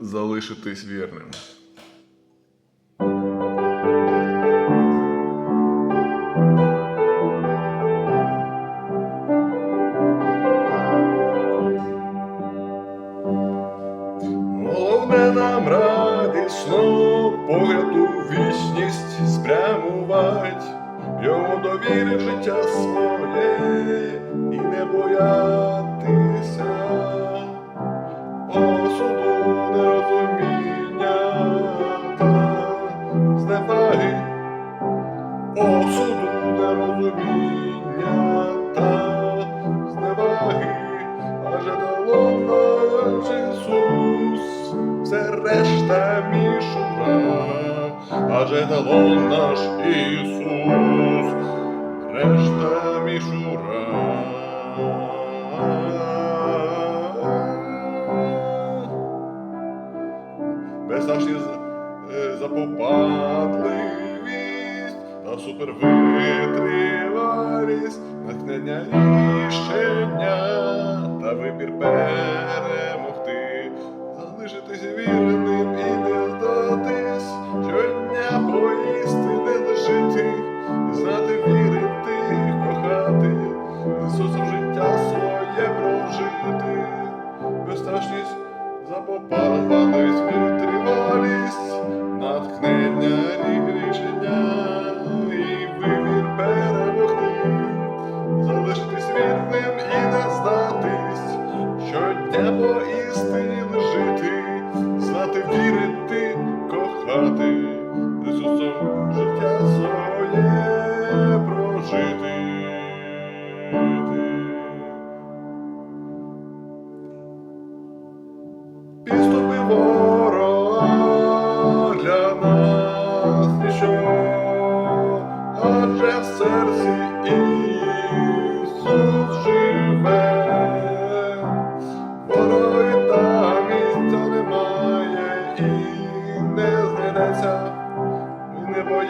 залишитись вірним. Головне нам радісно погляд у вічність спрямувать, йому довірив життя своє і не боятися осуду нерозуміння та зневаги, адже дало наш Ісус, все решта мішура, адже дало наш Ісус, решта мішура. Безстрашні з- запопадливість та супервитривалість, натхнення рішення та вибір перемогти, залишитись вірним і не здатись, щодня поїсти, не і знати, вірити, кохати, Ісусом життя своє прожити, безстрашність запопадливість, витривалість, вірити, кохати,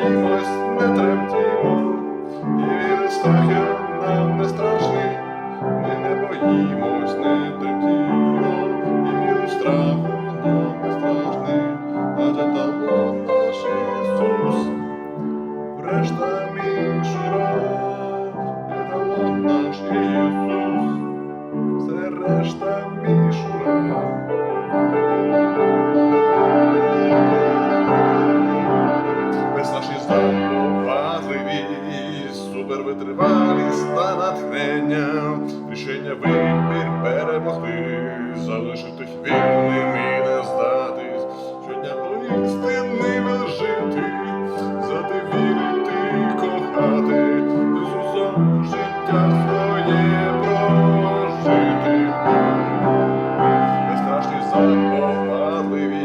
Ми не тремтімо, і віри страхи нам не страшний, Ми не боїмось, не тремтімо, і віру страху витривалість та натхнення, рішення вибір перемогти, залишити вільним і не здатись, щодня по жити, за зати вірити, кохати, Ісусом життя своє прожити, безстрашні запомадливі,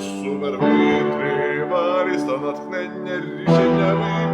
супер витривалість та натхнення рішення вибір.